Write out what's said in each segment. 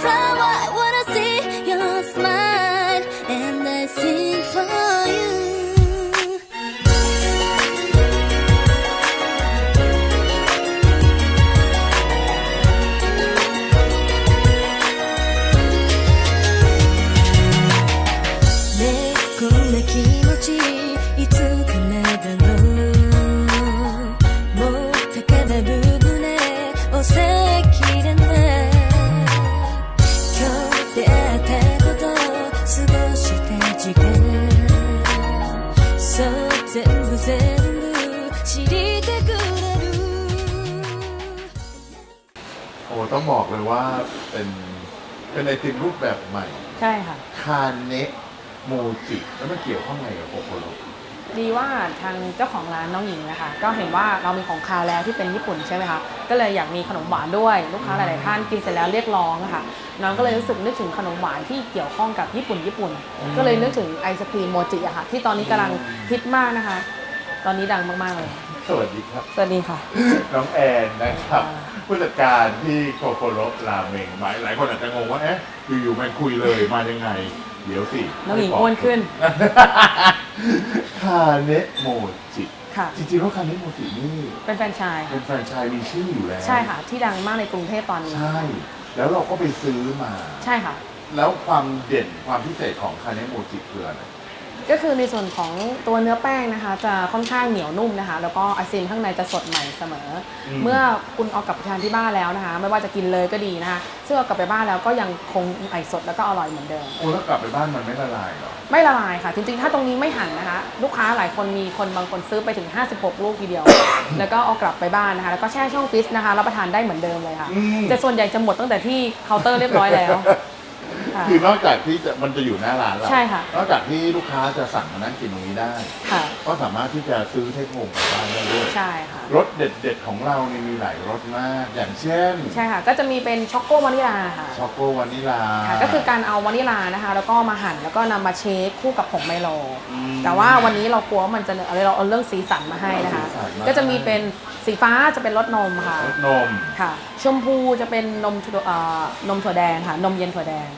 flower บอกเลยว่าเป็นเป็นไอติมรูปแบบใหม่ ใช่ค่ะ คาเนะโมจิแล้วมันเกี่ยวข้องไงกับโคโคโรดีว่าทางเจ้าของร้านน้องหญิงนะคะก็เห็นว่าเรามีของคาวแล้วที่เป็นญี่ปุ่นใช่ไหมคะก็เลยอยากมีขนมหวานด้วยลูกค้าหลาย ๆ ท่านกินเสร็จแล้วเรียกร้องอะค่ะน้องก็เลยรู้สึกนึกถึงขนมหวานที่เกี่ยวข้องกับญี่ปุ่นญี่ปุ่น ก็เลยนึกถึงไอศครีมโมจิอะค่ะที่ตอนนี้กำลังฮิตมากนะคะต อนนี้ดังมาก ๆ เลย สวัสดีครับ สวัสดีค่ะ น้องแอนนะครับ ผู้จัดการที่โคโคโรราเมงหลายหลายคนอาจจะงงว่าเอ๊ะอยู่ๆมันคุยเลยมายังไง เดี๋ยวสิน้องหญิงอ้วนขึ้น คาเนะโมจิค่ะ จริงๆแล้วคาเนะโมจินี่ เป็นแฟรนไชส์เป็นแฟรนไชส์มีชื่ออยู่แล้ว ใช่ค่ะ ที่ดังมากในกรุงเทพตอนนี้ ใช่ แล้วเราก็ไปซื้อมา ใช่ค่ะ แล้วความเด่นความพิเศษของคาเนะโมจิคืออะไร ก็คือในส่วนของตัวเนื้อแป้งนะคะ จะค่อนข้างเหนียวนุ่มนะคะ แล้วก็ไอซิมข้างในจะสดใหม่เสมออมเมื่อคุณเอากลับไปทานที่บ้านแล้วนะคะ ไม่ว่าจะกินเลยก็ดีนะคะซึ่งเอากลับไปบ้านแล้วก็ยังคงไอสดแล้วก็อร่อยเหมือนเดิมโอ้แล้วกลับไปบ้านมันไม่ละลายเหรอไม่ละลายค่ะ จริงๆ ถ้าตรงนี้ไม่หั่นนะคะ ลูกค้าหลายคนมีคนบางคนซื้อไปถึง 56 ลูกทีเดียว แล้วก็เอากลับไปบ้านนะคะ แล้วก็แช่ช่องฟรีซนะคะรับประทานได้เหมือนเดิมเลยค่ะอืมแต่ส่วนใหญ่จะหมดตั้งแต่ที่เคาน์เตอร์เรียบร้อยแล้ว ค่ะ คือนอกจากที่จะมันจะอยู่หน้าร้านเราใช่ค่ะ นอกจากที่ลูกค้าจะสั่งมานั่งกินตรงนี้ได้ ค่ะ ก็สามารถที่จะซื้อเทคโฮมกลับบ้านได้ด้วยใช่ค่ะ รสเด็ดๆของเรานี่มีหลายรสมาก อย่างเช่นใช่ค่ะ ก็จะมีเป็นช็อกโกวานิลาค่ะ ช็อกโกวานิลา ค่ะก็คือการเอาวานิลานะคะ แล้วก็มาหั่นแล้วก็นำมาเชคคู่กับผงไมโล อืมแต่ว่าวันนี้เรากลัวว่ามันจะเอาเราเอาเรื่องสีสันมาให้นะคะ สีสันมา ก็จะมีเป็นสีฟ้าจะเป็นรสนมค่ะ รสนม ค่ะ ชมพูจะเป็นนมถั่วเอ่อนมถั่วแดงค่ะ นมเย็นถั่วแดง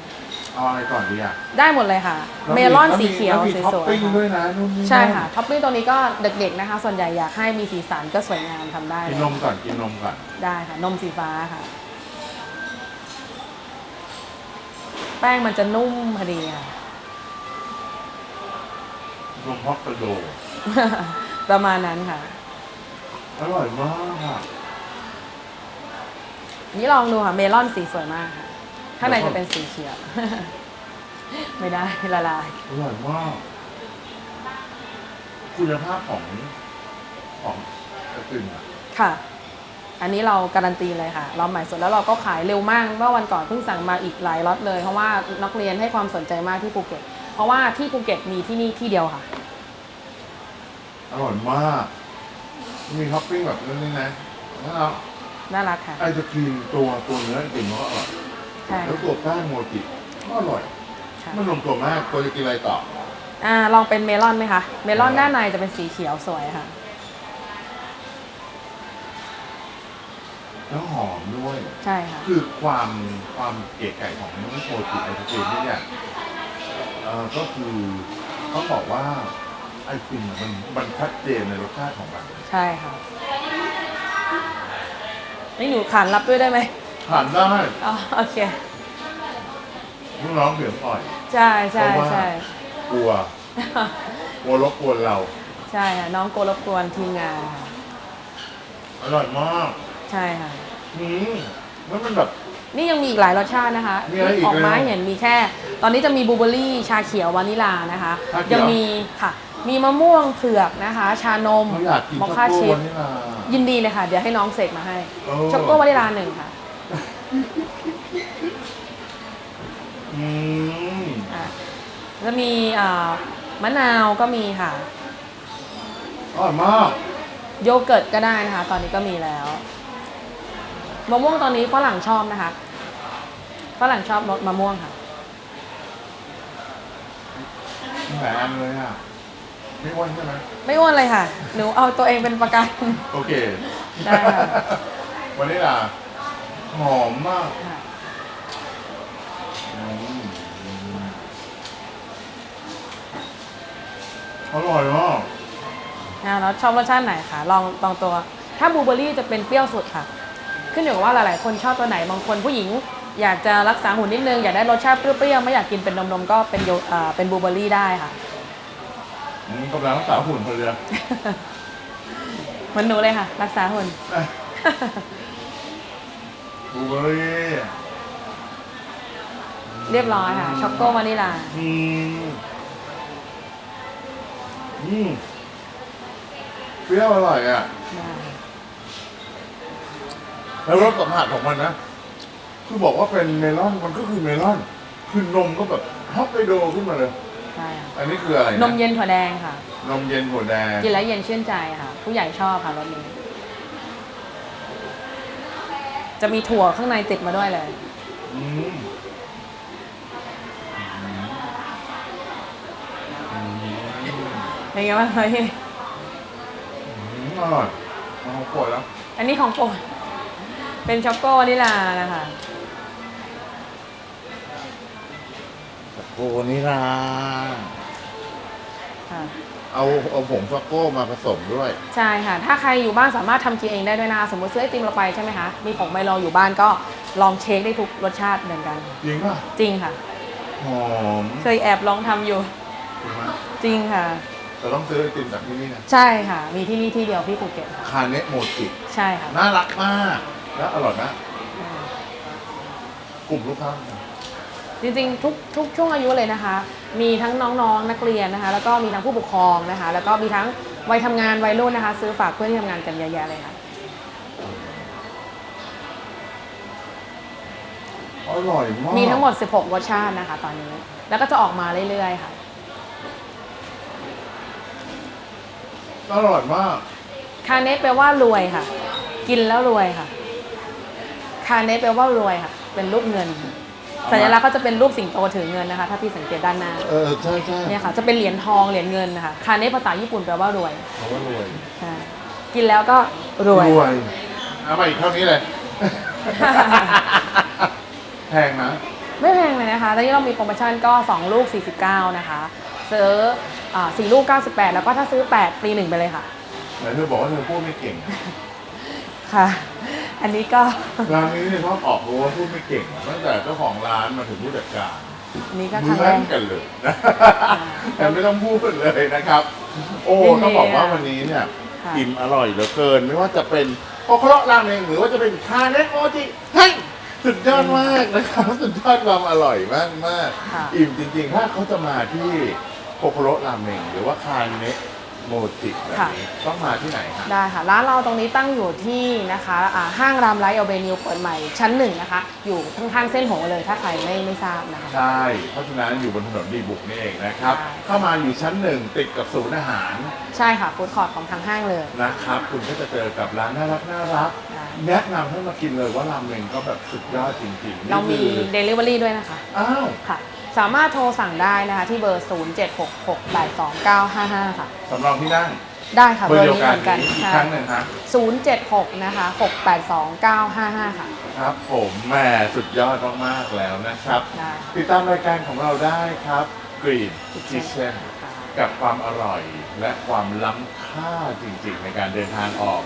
เอาอะไรก่อนดีอะ ได้หมดเลยค่ะแล้วเมลอนสีเขียวแล้มีสท็อปวยปิ้งๆด้วยค่ะนะนู่นนี่ใช่ค่ะท็อปปิ้งตัวนี้ก็เด็กๆนะคะ ส่วนใหญ่อยากให้มีสีสันก็สวยงามทำได้กิเลนยนมก่อนกินนมก่อนได้ค่ะ นมสีฟ้าค่ะ แป้งมันจะนุ่มพอดีค่ะนมฮอกไกโดประมาณนั้นค่ะ อร่อยมากค่ะนี่ลองดูค่ะ เมลอนสีสวยมากค่ะ ข้างในจะเป็นสีเขียว ไม่ได้ละลาย อร่อยมากคุณภาพของของไอติมอะค่ะ อันนี้เราการันตีเลยค่ะ เราใหม่สุดแล้วเราก็ขายเร็วมากเมื่อวันก่อนเพิ่งสั่งมาอีกหลายล็อตเลยเพราะว่านักเรียนให้ความสนใจมากที่ภูเก็ต เพราะว่าที่ภูเก็ตมีที่นี่ที่เดียวค่ะ อร่อยมาก มีท็อปปิ้งแบบนี้นะแล้วน่ารักค่ะ ไอศครีมตัวตัวเนื้อไอติมมันก็อร่อย ใช่ แล้วตัวแป้งโมจิก็อร่อยค่ะ มันลงตัวมากตัวจะกินอะไรต่ออ่าลองเป็นเมลอนไหมคะ เมลอนด้านในจะเป็นสีเขียวสวยค่ะ แล้วหอมด้วย ใช่ค่ะ คือความความเก๋ไก่ของโมจิไอศครีมนี่เนี่ยเอ่อก็คือต้องบอกว่าไอติมอะมันมันชัดเจนในรสชาติของมัน ใช่ค่ะ นี่หนูขานรับด้วยได้ไหม ทานได้อ๋อโอเคลูกน้องเสียงอ่อย ใช่ใช่เพราะว่า ใช่กลัวกลัวรบกวนเรา ใช่ค่ะน้องโกรบกวนทีมงานค่ะอร่อยมากใช่ค่ะ อืมแล้วมันแบบ นี่ยังมีอีกหลายรสชาตินะคะมีอะไรอีกออกมาเลยให้เห็นมีแค่ ตอนนี้จะมีบลูเบอร์รี่ชาเขียววานิลานะคะ ชาเขียว ยังมีค่ะ มีมะม่วงเผือกนะคะ ชานมเขาอยากกินมอช็อกคค่าโกชิพวานิลายินดีเลยค่ะ เดี๋ยวให้น้องเสกมาให้โอ้ช็อกโกวานิลาหนึ่งค่ะ อืมอะจะมีอ่ามะนาวก็มีค่ะ อร่อยมากโยเกิร์ตก็ได้นะคะ ตอนนี้ก็มีแล้วมะม่วงตอนนี้ฝรั่งชอบนะคะฝรั่งชอบรสมะม่วงค่ะมีหลายอันเลยอะไม่อ้วนใช่ไหมไม่อ้วนเลยค่ะ หนูเอาตัวเองเป็นประกัน โอเคได้ค่ะวานิลา หอมมากค่ะอืมอร่อยมากนะแล้วชอบรสชาติไหนคะลองลองตัว ถ้าบลูเบอร์รี่จะเป็นเปรี้ยวสุดค่ะ ขึ้นอยู่กับว่าหลาย ๆ คนชอบตัวไหนบางคนผู้หญิง อยากจะรักษาหุ่นนิดนึง อยากได้รสชาติเปรี้ยว ๆ ไม่อยากกินเป็นนม ๆ ก็เป็นโยอ่าเป็นบลูเบอร์รี่ได้ค่ะ อืมกำลังรักษาหุ่นพอดีเหมันหนูเลยค่ะ รักษาหุ่น บลูเบอร์รี่เรียบร้อยค่ะ ช็อกโกวานิลา อืมอืมเปรี้ยวอร่อยอะ แล้วรสสัมผัสของมันนะ คือบอกว่าเป็นเมลอน มันก็คือเมลอน คือนมก็แบบฮอกไกโดขึ้นมาเลย ใช่ค่ะอันนี้คืออะไระนมเย็นถั่วแดงค่ะ นมเย็นหัวแดง กินแล้วเย็นชื่นใจค่ะ ผู้ใหญ่ชอบค่ะรสนี้ จะมีถั่วข้างในติดมาด้วยเลย อืมอืมเป็นไงบ้างคะพี่อืมอร่อยเอาปวดแล้วอันนี้ของโปรดเป็นช็อกโกวานิลานะคะโกนี่ลาค่ะ เอาเอาผงช็อกโก้มาผสมด้วย ใช่ค่ะ ถ้าใครอยู่บ้านสามารถทำกินเองได้ด้วยนะคะสมมติซื้อไอติมเราไปใช่ไหมคะ มีผงไมโลอยู่บ้านก็ลองเช็คได้ทุกรสชาติเหมือนกัน จริงป่ะจริงค่ะ หอมเคยแอบลองทำอยู่ จริงไหมจริงค่ะแต่ต้องซื้อไอติมจากที่นี่นะใช่ค่ะ มีที่นี่ที่เดียวที่ภูเก็ตค่ะคาเนะโมจิใช่ค่ะน่ารักมากและอร่อยนะอืมกลุ่มลูกค้า จริงๆทุกทุกช่วงอายุเลยนะคะ มีทั้งน้องๆ นักเรียนนะคะ แล้วก็มีทั้งผู้ปกครองนะคะ แล้วก็มีทั้งวัยทำงานวัยรุ่นนะคะ ซื้อฝากเพื่อนที่ทำงานกันเยอะแยะเลยค่ะ อร่อยมากมีทั้งหมด 16 รสชาตินะคะ ตอนนี้ แล้วก็จะออกมาเรื่อยๆค่ะ อร่อยมาก คาเนสแปลว่ารวยค่ะ กินแล้วรวยค่ะ คาเนสแปลว่ารวยค่ะ เป็นรูปเงิน สัญลักษณ์ก็จะเป็นรูปสิงโตถือเงินนะคะ ถ้าพี่สังเกตด้านหน้าเออใช่ใช่เนี่ยค่ะจะเป็นเหรียญทองเหรียญเงินนะคะคาเนสภาษาญี่ปุ่นแปลว่ารวยเพราะว่ารวยใช่กินแล้วก็รวยรวยเอามาอีกเท่านี้เลย แพงนะ ไม่แพงเลยนะคะตอนนี้เรามีโปรโมชั่นก็ 2 ลูก 49 นะคะ ซื้ออ่า4ลูก 98 แล้วก็ถ้าซื้อ 8 ฟรี1ไปเลยค่ะ ไหนเธอบอกว่าเธอพูดไม่เก่งอะค่ะ อันนี้ก็ร้านนี้เนี่ยชอบออกรู้ว่าพูดไม่เก่งตั้งแต่เจ้าของร้านมาถึงผู้จัดการอันนี้ก็คเหมืรั้งแรอนกกันเลยนะแต่ไม่ต้องพูดเลยนะครับ โอ้ยินดีต้องบอกว่าอะวันนี้เนี่ยค่ะ อิ่มอร่อยเหลือเกิน ไม่ว่าจะเป็นโคโคโรราเมงหรือว่าจะเป็นคาเนะโมจิเฮ้ยสุดยอดมากนะครับสุดยอดความอร่อยมากมากๆค่ะ อิ่มจริงๆ ถ้าเขาจะมาที่โคโคโรราเมงหรือว่าคาเนะโมจิแบบนี้ต้องมาที่ไหนครับ ได้ค่ะร้านเราตรงนี้ตั้งอยู่ที่นะคะอ่าห้างรามไลท์อเวนิวเปิดใหม่ชั้นหนึ่งนะคะ อยู่ข้างๆเส้นหงส์เลยถ้าใครไม่ไม่ทราบนะคะ ใช่ เพราะฉะนั้นอยู่บนถนนดีบุกนี่เองนะครับ ใช่ เข้ามาอยู่ชั้นหนึ่งติดกับศูนย์อาหารใช่ค่ะฟู้ดคอร์ทของทางห้างเลย นะครับ คุณก็จะเจอกับร้านน่ารักน่ารัก ใช่ แนะนำให้มากินเลยว่าราเมงก็แบบสุดยอดจริงๆเรามีนี่คือ Delivery ด้วยนะคะ อ้าว ค่ะ สามารถโทรสั่งได้นะคะที่เบอร์ 0766829955 ค่ะ สำรองที่นั่งได้ค่ะเบเบออร์ร์เดียวนี้กัเหนมือนกันอีกใช่ครั้งหนึ่งครับ 076 นะคะ 6829955 ค่ะ ครับผมแหม่สุดยอดมากๆแล้วนะครับ ได้ติดตามรายการของเราได้ครับ Green Kitchen ค่ะกับความอร่อยและความล้ำค่าจริงๆ ในการเดินทางออก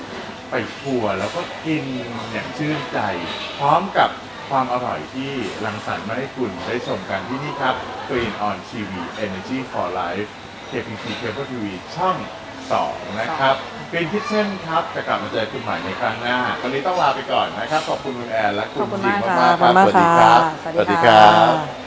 ไปทัวร์แล้วก็กินอย่างชื่นใจ พร้อมกับ ความอร่อยที่รังสรรค์มาให้คุณได้ชมกันที่นี่ครับ Green on TV Energy for Life KPT Cable TV ช่อง 2 นะครับ Green Kitchen ครับจะกลับมาเจอคุณใหม่ในครั้งหน้า วันนี้ต้องลาไปก่อนนะครับ ขอบคุณคุณแอนและคุขณอบคุณหญิมางกค่ะมากๆครับขอบคุณมากค่ะสวัสดีครับ สวัสดีค่ะ